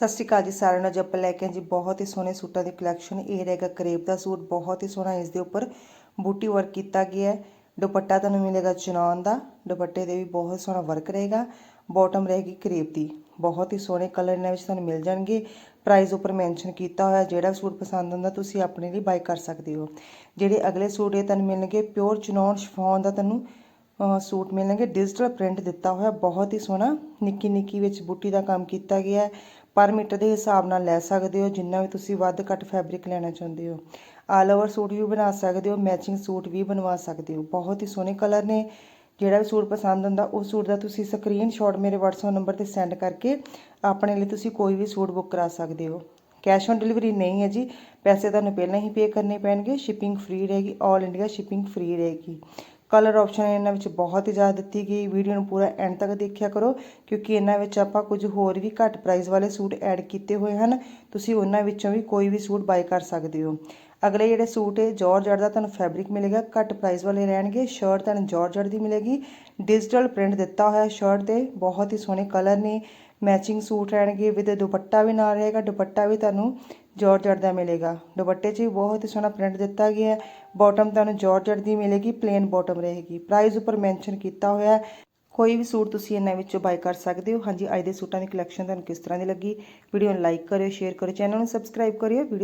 ਸਤਿ ਸ਼੍ਰੀ ਅਕਾਲ ਜੀ ਸਾਰਿਆਂ ਨੂੰ। ਅੱਜ ਆਪਾਂ ਲੈ ਕੇ ਜੀ ਬਹੁਤ ਹੀ ਸੋਹਣੇ ਸੂਟਾਂ ਦੀ ਕਲੈਕਸ਼ਨ ਇਹ ਰਹੇਗਾ ਕਰੇਪ ਦਾ ਸੂਟ। ਬਹੁਤ ਹੀ ਸੋਹਣਾ ਇਸ ਦੇ ਉੱਪਰ ਬੂਟੀ ਵਰਕ ਕੀਤਾ ਗਿਆ ਹੈ। ਦੁਪੱਟਾ ਤੁਹਾਨੂੰ ਮਿਲੇਗਾ ਚਨੌਨ ਦਾ। ਦੁਪੱਟੇ ਦੇ ਵੀ ਬਹੁਤ ਸੋਹਣਾ ਵਰਕ ਰਹੇਗਾ। ਬਾਟਮ ਰਹੇਗੀ ਕਰੇਪ ਦੀ। ਬਹੁਤ ਹੀ ਸੋਹਣੇ ਕਲਰ ਇਹਨਾਂ ਵਿੱਚ ਤੁਹਾਨੂੰ ਮਿਲ ਜਾਣਗੇ। ਪ੍ਰਾਈਸ ਉੱਪਰ ਮੈਂਸ਼ਨ ਕੀਤਾ ਹੋਇਆ। ਜਿਹੜਾ ਸੂਟ ਪਸੰਦ ਆਉਂਦਾ ਤੁਸੀਂ ਆਪਣੇ ਲਈ ਬਾਈ ਕਰ ਸਕਦੇ ਹੋ। ਜਿਹੜੇ ਅਗਲੇ ਸੂਟ ਇਹ ਤੁਹਾਨੂੰ ਮਿਲਣਗੇ ਪਿਓਰ ਚਨੌਨ ਸ਼ਿਫੋਨ ਦਾ ਤੁਹਾਨੂੰ ਸੂਟ ਮਿਲਣਗੇ। ਡਿਜੀਟਲ ਪ੍ਰਿੰਟ ਦਿੱਤਾ ਹੋਇਆ। ਬਹੁਤ ਹੀ ਸੋਹਣਾ ਨਿੱਕੀ ਨਿੱਕੀ ਵਿੱਚ ਬੂਟੀ ਦਾ ਕੰਮ ਕੀਤਾ ਗਿਆ ਹੈ। ਪਰ ਮੀਟਰ ਦੇ ਹਿਸਾਬ ਨਾਲ ਲੈ ਸਕਦੇ ਹੋ, ਜਿੰਨਾ ਵੀ ਤੁਸੀਂ ਵੱਧ ਘੱਟ ਫੈਬਰਿਕ ਲੈਣਾ ਚਾਹੁੰਦੇ ਹੋ। ਆਲ ਓਵਰ ਸੂਟ ਵੀ ਬਣਾ ਸਕਦੇ ਹੋ ਮੈਚਿੰਗ ਸੂਟ ਵੀ ਬਣਵਾ ਸਕਦੇ ਹੋ। ਬਹੁਤ ਹੀ ਸੋਹਣੇ ਕਲਰ ਨੇ। ਜਿਹੜਾ ਵੀ ਸੂਟ ਪਸੰਦ ਹੁੰਦਾ ਉਸ ਸੂਟ ਦਾ ਤੁਸੀਂ ਸਕਰੀਨਸ਼ਾਟ ਮੇਰੇ WhatsApp ਨੰਬਰ ਤੇ ਸੈਂਡ ਕਰਕੇ ਆਪਣੇ ਲਈ ਤੁਸੀਂ ਕੋਈ ਵੀ ਸੂਟ ਬੁੱਕ ਕਰਾ ਸਕਦੇ ਹੋ। ਕੈਸ਼ ਔਨ ਡਿਲੀਵਰੀ ਨਹੀਂ ਹੈ ਜੀ। ਪੈਸੇ ਤੁਹਾਨੂੰ ਪਹਿਲਾਂ ਹੀ ਪੇ ਕਰਨੇ ਪੈਣਗੇ। ਸ਼ਿਪਿੰਗ ਫ੍ਰੀ ਰਹੇਗੀ। 올 ਇੰਡੀਆ ਸ਼ਿਪਿੰਗ ਫ੍ਰੀ ਰਹੇਗੀ। ਕਲਰ ਆਪਸ਼ਨ ਇਹਨਾਂ ਵਿੱਚ ਬਹੁਤ ਹੀ ਜ਼ਿਆਦਾ ਦਿੱਤੀ ਗਈ। ਵੀਡੀਓ ਨੂੰ ਪੂਰਾ ਐਂਡ ਤੱਕ ਦੇਖਿਆ ਕਰੋ, ਕਿਉਂਕਿ ਇਹਨਾਂ ਵਿੱਚ ਆਪਾਂ ਕੁਝ ਹੋਰ ਵੀ ਘੱਟ ਪ੍ਰਾਈਸ ਵਾਲੇ ਸੂਟ ਐਡ ਕੀਤੇ ਹੋਏ ਹਨ। ਤੁਸੀਂ ਉਹਨਾਂ ਵਿੱਚੋਂ ਵੀ ਕੋਈ ਵੀ ਸੂਟ ਬਾਈ ਕਰ ਸਕਦੇ ਹੋ। ਅਗਲੇ ਜਿਹੜੇ ਸੂਟ ਹੈ ਜਾਰਜਟ ਦਾ ਤੁਹਾਨੂੰ ਫੈਬਰਿਕ ਮਿਲੇਗਾ। ਘੱਟ ਪ੍ਰਾਈਸ ਵਾਲੇ ਰਹਿਣਗੇ। ਸ਼ਰਟ ਤੁਹਾਨੂੰ ਜਾਰਜਟ ਦੀ ਮਿਲੇਗੀ। ਡਿਜੀਟਲ ਪ੍ਰਿੰਟ ਦਿੱਤਾ ਹੋਇਆ ਸ਼ਰਟ ਤੇ ਬਹੁਤ ਹੀ ਸੋਹਣੇ ਕਲਰ ਨੇ। ਮੈਚਿੰਗ ਸੂਟ ਰਹਿਣਗੇ। ਵਿਦ ਦੁਪੱਟਾ ਵੀ ਨਾਲ ਰਹੇਗਾ। ਦੁਪੱਟਾ ਵੀ ਤੁਹਾਨੂੰ ਜਾਰਜਟ ਦਾ ਮਿਲੇਗਾ। ਦੁਪੱਟੇ 'ਚ ਵੀ ਬਹੁਤ ਹੀ ਸੋਹਣਾ ਪ੍ਰਿੰਟ ਦਿੱਤਾ ਗਿਆ ਹੈ। ਬਾਟਮ ਤੁਹਾਨੂੰ ਜਾਰਜਟ ਦੀ ਮਿਲੇਗੀ ਪਲੇਨ ਬਾਟਮ ਰਹੇਗੀ। ਪ੍ਰਾਈਸ ਉੱਪਰ ਮੈਂਸ਼ਨ ਕੀਤਾ ਹੋਇਆ ਹੈ। ਕੋਈ ਵੀ ਸੂਟ ਤੁਸੀਂ ਇਹਨਾਂ ਵਿੱਚੋਂ ਬਾਈ ਕਰ ਸਕਦੇ ਹੋ। ਹਾਂਜੀ, ਅੱਜ ਦੇ ਸੂਟਾਂ ਦੀ ਕਲੈਕਸ਼ਨ ਤੁਹਾਨੂੰ ਕਿਸ ਤਰ੍ਹਾਂ ਦੀ ਲੱਗੀ? ਵੀਡੀਓ ਨੂੰ ਲਾਈਕ ਕਰਿਓ ਸ਼ੇਅਰ ਕਰਿਓ ਚੈਨਲ ਨੂੰ ਸਬਸਕ੍ਰਾਈਬ ਕਰਿਓ। ਵੀਡੀਓ